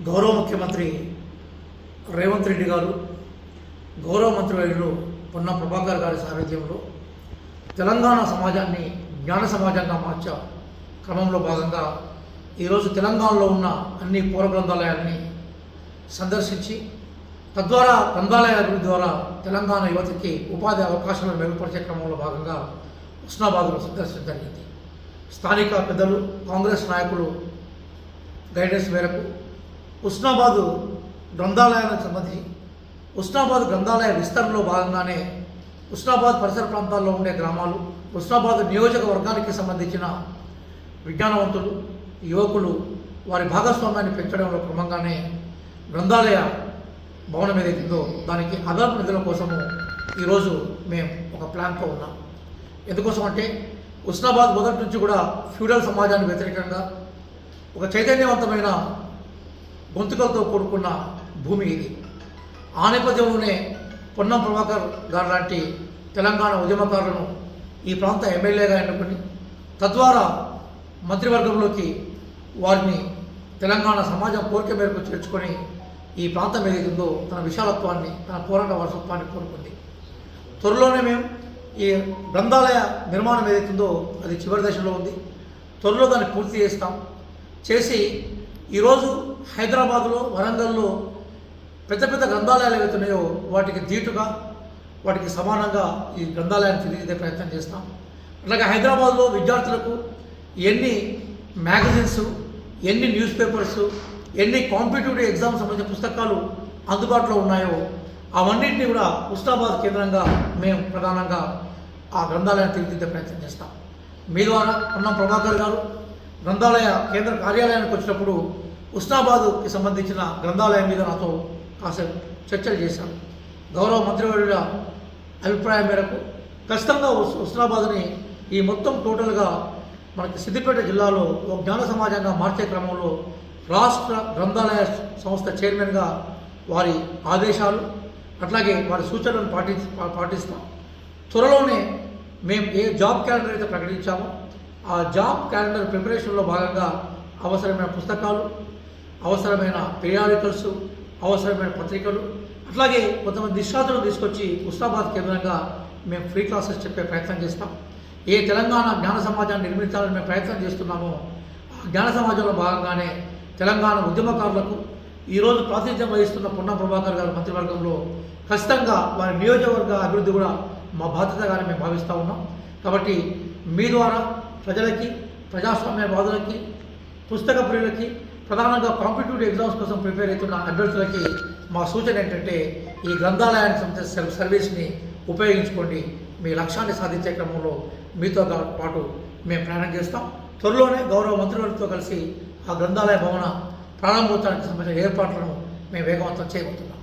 గౌరవ ముఖ్యమంత్రి రేవంత్ రెడ్డి గారు గౌరవ మంత్రివర్యులు పొన్న ప్రభాకర్ గారి సారథ్యంలో తెలంగాణ సమాజాన్ని జ్ఞాన సమాజంగా మార్చే క్రమంలో భాగంగా ఈరోజు తెలంగాణలో ఉన్న అన్ని పూర్వ గ్రంథాలయాల్ని సందర్శించి తద్వారా గ్రంథాలయ అభివృద్ధి ద్వారా తెలంగాణ యువతకి ఉపాధి అవకాశాలను మెరుగుపరిచే క్రమంలో భాగంగా హుస్నాబాద్ను సందర్శించడం జరిగింది. స్థానిక పెద్దలు కాంగ్రెస్ నాయకులు గైడెన్స్ మేరకు ఉస్నాబాదు గ్రంథాలయానికి సంబంధించి ఉస్నాబాద్ గ్రంథాలయ విస్తరణలో భాగంగానే ఉస్నాబాద్ పరిసర ప్రాంతాల్లో ఉండే గ్రామాలు ఉస్నాబాద్ నియోజకవర్గానికి సంబంధించిన విజ్ఞానవంతులు యువకులు వారి భాగస్వామ్యాన్ని పెంచడంలో క్రమంగానే గ్రంథాలయ భవనం ఏదైతుందో దానికి అదనపు నిధుల కోసము ఈరోజు మేము ఒక ప్లాన్తో ఉన్నాం. ఎందుకోసం అంటే ఉస్నాబాద్ మొదటి నుంచి కూడా ఫ్యూడల్ సమాజానికి వ్యతిరేకంగా ఒక చైతన్యవంతమైన గొంతుకలతో కూడుకున్న భూమి ఇది. ఆ నేపథ్యంలోనే పొన్నం ప్రభాకర్ గారు లాంటి తెలంగాణ ఉద్యమకారులను ఈ ప్రాంత ఎమ్మెల్యేగా ఎన్నుకొని తద్వారా మంత్రివర్గంలోకి వారిని తెలంగాణ సమాజం కోరిక మేరకు చేర్చుకొని ఈ ప్రాంతం ఏదైతుందో తన విశాలత్వాన్ని తన పోరాట వారసత్వాన్ని కోరుకుంది. త్వరలోనే మేము ఈ గ్రంథాలయ నిర్మాణం ఏదైతుందో అది చివరి దశలో ఉంది. త్వరలో దాన్ని పూర్తి చేస్తాం. చేసి ఈరోజు హైదరాబాదులో వరంగల్లో పెద్ద పెద్ద గ్రంథాలయాలు ఏవైతున్నాయో వాటికి ధీటుగా వాటికి సమానంగా ఈ గ్రంథాలయాన్ని తీర్చిదే ప్రయత్నం చేస్తాం. అలాగే హైదరాబాద్లో విద్యార్థులకు ఎన్ని మ్యాగజైన్స్ ఎన్ని న్యూస్ పేపర్స్ ఎన్ని కాంపిటేటివ్ ఎగ్జామ్ సంబంధించిన పుస్తకాలు అందుబాటులో ఉన్నాయో అవన్నింటినీ కూడా హుస్నాబాద్ కేంద్రంగా మేము ప్రధానంగా ఆ గ్రంథాలయాన్ని తీర్చిదిద్దే ప్రయత్నం చేస్తాం. మీ ద్వారా అన్నం ప్రభాకర్ గారు గ్రంథాలయ కేంద్ర కార్యాలయానికి వచ్చినప్పుడు ఉస్నాబాదుకి సంబంధించిన గ్రంథాలయం మీద నాతో కాసేపు చర్చలు చేశాను గౌరవ మంత్రివర్యుల అభిప్రాయం మేరకు ఖచ్చితంగా ఉస్ ఉస్నాబాద్ని ఈ మొత్తం టోటల్గా మనకి సిద్దిపేట జిల్లాలో ఒక జ్ఞాన సమాజంగా మార్చే క్రమంలో రాష్ట్ర గ్రంథాలయ సంస్థ చైర్మన్గా వారి ఆదేశాలు అట్లాగే వారి సూచనలను పాటి పాటిస్తాం. త్వరలోనే మేము ఏ జాబ్ క్యాలెండర్ అయితే ప్రకటించామో ఆ జాబ్ క్యాలెండర్ ప్రిపరేషన్లో భాగంగా అవసరమైన పుస్తకాలు అవసరమైన పీరియాడికల్స్ అవసరమైన పత్రికలు అట్లాగే కొంతమంది నిష్ణాతులను తీసుకొచ్చి ఉస్తాబాద్ కేంద్రంగా మేము ఫ్రీ క్లాసెస్ చెప్పే ప్రయత్నం చేస్తాం. ఏ తెలంగాణ జ్ఞాన సమాజాన్ని నిర్మించాలని మేము ప్రయత్నం చేస్తున్నామో ఆ జ్ఞాన సమాజంలో భాగంగానే తెలంగాణ ఉద్యమకారులకు ఈరోజు ప్రాతినిధ్యం వహిస్తున్న పొన్నం ప్రభాకర్ గారి మంత్రివర్గంలో ఖచ్చితంగా వారి నియోజకవర్గ అభివృద్ధి కూడా మా బాధ్యతగానే మేము భావిస్తూ ఉన్నాం. కాబట్టి మీ ద్వారా ప్రజలకి ప్రజాస్వామ్యవాదులకి పుస్తక ప్రియులకి ప్రధానంగా కాంపిటేటివ్ ఎగ్జామ్స్ కోసం ప్రిపేర్ అవుతున్న అభ్యర్థులకి మా సూచన ఏంటంటే ఈ గ్రంథాలయానికి సంబంధించిన సర్వీస్ని ఉపయోగించుకోండి. మీ లక్ష్యాన్ని సాధించే క్రమంలో మీతో పాటు మేము ప్రయాణం చేస్తాం. త్వరలోనే గౌరవ మంత్రివర్గతో కలిసి ఆ గ్రంథాలయ భవన ప్రారంభోత్సవానికి సంబంధించిన ఏర్పాట్లను మేము వేగవంతం చేయబోతున్నాం.